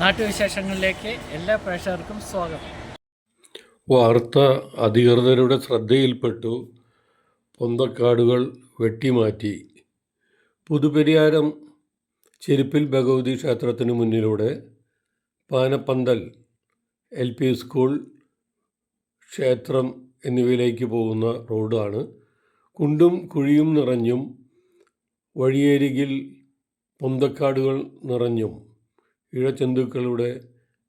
നാട്ടുവിശേഷങ്ങളിലേക്ക് എല്ലാ പ്രേക്ഷകർക്കും സ്വാഗതം. വാർത്ത അധികൃതരുടെ ശ്രദ്ധയിൽപ്പെട്ടു. പൊന്തക്കാടുകൾ വെട്ടിമാറ്റി. പുതുപെരിയാരം ചെരുപ്പിൽ ഭഗവതി ക്ഷേത്രത്തിന് മുന്നിലൂടെ പാനപ്പന്തൽ എൽ പി സ്കൂൾ ക്ഷേത്രം എന്നിവയിലേക്ക് പോകുന്ന റോഡാണ്. കുണ്ടും കുഴിയും നിറഞ്ഞും വഴിയരികിൽ പൊന്തക്കാടുകൾ നിറഞ്ഞും. ഇഴജന്തുക്കളുടെ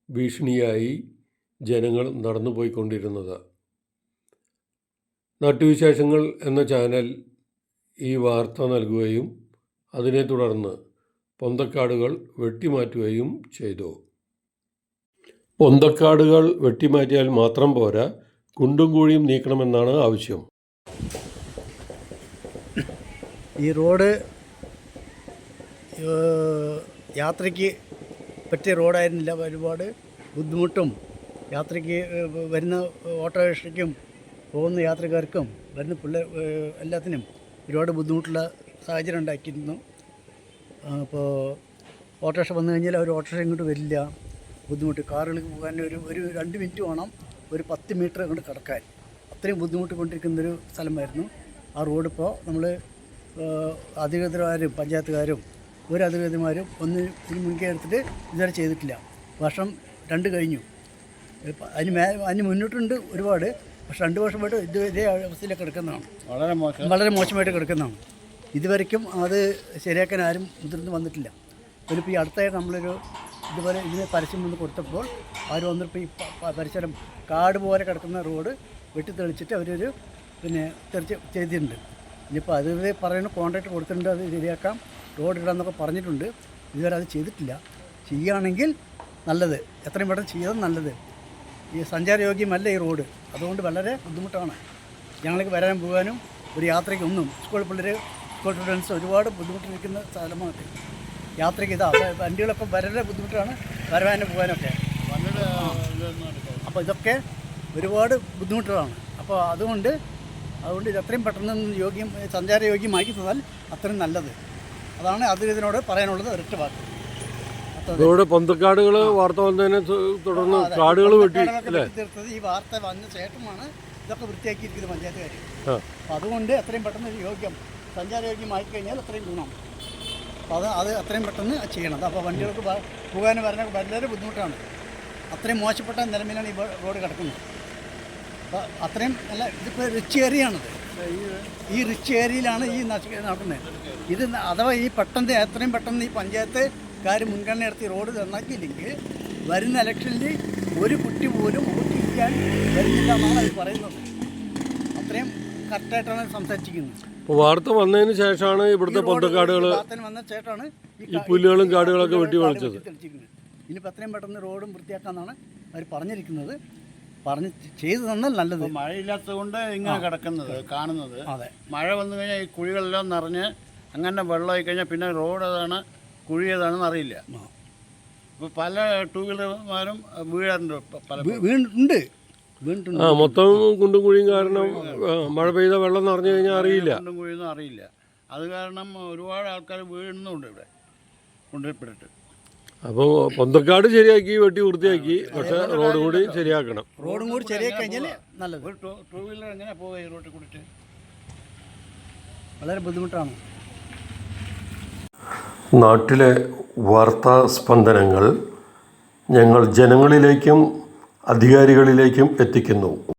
ഭീഷണിയായി ജനങ്ങൾ നടന്നുപോയിക്കൊണ്ടിരുന്നത്. നാട്ടുവിശേഷങ്ങൾ എന്ന ചാനൽ ഈ വാർത്ത നൽകുകയും അതിനെ തുടർന്ന് പൊന്തക്കാടുകൾ വെട്ടിമാറ്റുകയും ചെയ്തു. പൊന്തക്കാടുകൾ വെട്ടിമാറ്റിയാൽ മാത്രം പോരാ കുണ്ടും കുഴിയും നീക്കണമെന്നാണ് ആവശ്യം. ഈ റോഡ് യാത്രയ്ക്ക് പറ്റിയ റോഡായിരുന്നില്ല. ഒരുപാട് ബുദ്ധിമുട്ടും യാത്രയ്ക്ക് വരുന്ന ഓട്ടോറിക്ഷയ്ക്കും പോകുന്ന യാത്രക്കാർക്കും വരുന്ന പിള്ളേർ എല്ലാത്തിനും ഒരുപാട് ബുദ്ധിമുട്ടുള്ള സാഹചര്യം ഉണ്ടാക്കിയിരുന്നു. അപ്പോൾ ഓട്ടോറിക്ഷ വന്നു കഴിഞ്ഞാൽ അവർ ഓട്ടോറിക്ഷ ഇങ്ങോട്ട് വരില്ല. ബുദ്ധിമുട്ട്. കാറുകൾക്ക് പോകാൻ ഒരു ഒരു രണ്ട് മിനിറ്റ് വേണം. ഒരു പത്ത് മീറ്റർ അങ്ങോട്ട് കിടക്കാൻ. അത്രയും ബുദ്ധിമുട്ട് കൊണ്ടിരിക്കുന്നൊരു സ്ഥലമായിരുന്നു. ആ റോഡിപ്പോൾ നമ്മൾ അധികൃതരും പഞ്ചായത്തുകാരും ഒരു അധികൃതന്മാരും ഒന്ന് ഇതിന് മുൻകൈ എടുത്തിട്ട് ഇതുവരെ ചെയ്തിട്ടില്ല. വർഷം രണ്ട് കഴിഞ്ഞു. അതിന് മേ അതിന് മുന്നോട്ടുണ്ട് ഒരുപാട്. പക്ഷെ രണ്ട് വർഷമായിട്ട് ഇത് ഇതേ അവസ്ഥയിലേക്ക് കിടക്കുന്നതാണ്. വളരെ മോശം. വളരെ മോശമായിട്ട് കിടക്കുന്നതാണ്. ഇതുവരയ്ക്കും അത് ശരിയാക്കാൻ ആരും മുതിർന്ന് വന്നിട്ടില്ല. ഇതിലിപ്പോൾ ഈ അടുത്തായിട്ട് നമ്മളൊരു ഇതുപോലെ ഇതിന് പരസ്യം വന്ന് കൊടുത്തപ്പോൾ അവർ വന്നിപ്പോൾ ഈ പരിസരം കാട് പോലെ കിടക്കുന്ന റോഡ് വെട്ടിത്തെളിച്ചിട്ട് അവരൊരു പിന്നെ തെളിച്ച് ചെയ്തിട്ടുണ്ട്. ഇനിയിപ്പോൾ അത് പറയുന്ന കോൺട്രാക്ട് കൊടുത്തിട്ടുണ്ട് അത് ശരിയാക്കാം. റോഡ് ഇടാന്നൊക്കെ പറഞ്ഞിട്ടുണ്ട്. ഇതുവരെ അത് ചെയ്തിട്ടില്ല. ചെയ്യുകയാണെങ്കിൽ നല്ലത്. എത്രയും പെട്ടെന്ന് ചെയ്തത് നല്ലത്. ഈ സഞ്ചാരയോഗ്യമല്ല ഈ റോഡ്. അതുകൊണ്ട് വളരെ ബുദ്ധിമുട്ടാണ്. ഞങ്ങൾക്ക് വരാൻ പോകാനും ഒരു യാത്രയ്ക്കൊന്നും സ്കൂൾ പിള്ളേർ സ്കൂൾ സ്റ്റുഡൻസ് ഒരുപാട് ബുദ്ധിമുട്ടിരിക്കുന്ന സ്ഥലമാണ്. യാത്രയ്ക്ക് ഇതാ വണ്ടികളൊക്കെ വളരെ ബുദ്ധിമുട്ടാണ്. വരാനും പോകാനൊക്കെ. അപ്പോൾ ഇതൊക്കെ ഒരുപാട് ബുദ്ധിമുട്ടുകളാണ്. അപ്പോൾ അതുകൊണ്ട് അതുകൊണ്ട് ഇത് എത്രയും പെട്ടെന്ന് യോഗ്യം സഞ്ചാരയോഗ്യമാക്കി തന്നാൽ അത്രയും നല്ലത്. അതാണ് അധികൃതരോട് പറയാനുള്ളത് ഒരൊറ്റ വാക്ക്. അപ്പോൾ പന്തക്കാടുകൾ വാർത്ത വന്നതിനെ തുടർന്ന്. കാടുകൾ വെട്ടി തീർത്തത് ഈ വാർത്ത വന്ന ശേഷമാണ് ഇതൊക്കെ വൃത്തിയാക്കിയിരിക്കുന്നത് പഞ്ചായത്തുകാർ അപ്പം അപ്പോൾ അതുകൊണ്ട് എത്രയും പെട്ടെന്ന് യോഗ്യം സഞ്ചാരയോഗ്യമായി കഴിഞ്ഞാൽ അത്രയും ഗുണം. അപ്പോൾ അത് അത് എത്രയും പെട്ടെന്ന് ചെയ്യണം. അപ്പോൾ വണ്ടികൾക്ക് പോകാനും വരാനൊക്കെ വളരെ ബുദ്ധിമുട്ടാണ്. അത്രയും മോശപ്പെട്ട നിലമിലാണ് ഈ റോഡ് കിടക്കുന്നത്. അപ്പോൾ അത്രയും നല്ല ഇതിപ്പോൾ റിച്ച് ഏരിയയാണത് ഈ റിച്ച് ഏരിയയിലാണ് ഈ നശിക്ക നടക്കുന്നത് ഇത് അഥവാ ഈ പെട്ടെന്ന് എത്രയും പെട്ടെന്ന് ഈ പഞ്ചായത്തുകാർ മുൻഗണന എടുത്ത് റോഡ് നന്നാക്കിയില്ലെങ്കിൽ വരുന്ന ഇലക്ഷനിൽ ഒരു കുട്ടി പോലും വോട്ട് ചെയ്യാൻ വരുന്നില്ല എന്നാണ് അവർ പറയുന്നത്. അത്രയും കറക്റ്റായിട്ടാണ് സംസാരിച്ചിരിക്കുന്നത്. വാർത്ത വന്നതിന് ശേഷമാണ് ഇവിടുത്തെ പൊന്തക്കാടുകൾ വന്ന ശേഷമാണ് ഈ പുല്ലുകളും കാടുകളൊക്കെ വെട്ടി വളച്ചത്. ഇനിയിപ്പോൾ എത്രയും പെട്ടെന്ന് റോഡും വൃത്തിയാക്കാന്നാണ് അവർ പറഞ്ഞിരിക്കുന്നത്. പറഞ്ഞ് ചെയ്തു തന്നാൽ നല്ലത്. മഴയില്ലാത്തത് കൊണ്ട് ഇങ്ങനെ കിടക്കുന്നത് കാണുന്നത്. അതെ. മഴ വന്നു കഴിഞ്ഞാൽ ഈ കുഴികളെല്ലാം നിറഞ്ഞ് അങ്ങനെ വെള്ളമായി കഴിഞ്ഞാൽ പിന്നെ റോഡ് ഏതാണ് കുഴി ഏതാണെന്ന് അറിയില്ല. ഇപ്പോൾ പല ടൂ വീലർമാരും വീഴാറുണ്ട് പല വീണിട്ടുണ്ട്. വീണിട്ടുണ്ട്. ആ മൊത്തം കുണ്ടും കുഴിയും കാരണം മഴ പെയ്ത വെള്ളം നിറഞ്ഞു കഴിഞ്ഞാൽ അറിയില്ല. കുണ്ടും കുഴിയൊന്നും അറിയില്ല. അത് കാരണം ഒരുപാട് ആൾക്കാർ വീഴുന്നുണ്ട് ഇവിടെ. കൊണ്ടുപോയിപ്പെട്ടിട്ട് അപ്പോൾ പൊന്തക്കാട് ശരിയാക്കി വെട്ടി വൃത്തിയാക്കി. പക്ഷെ റോഡ് കൂടി ശരിയാക്കണം. റോഡും കൂടി ശരിയാക്കി കഴിഞ്ഞാൽ നല്ലത്. ഒരു ടൂ ടൂ വീലർ എങ്ങനെ പോവുക ഈ റോട്ടിൽ കൂടിയിട്ട്? വളരെ ബുദ്ധിമുട്ടാണ്. നാട്ടിലെ വാർത്താ സ്പന്ദനങ്ങൾ ഞങ്ങൾ ജനങ്ങളിലേക്കും അധികാരികളിലേക്കും എത്തിക്കുന്നു.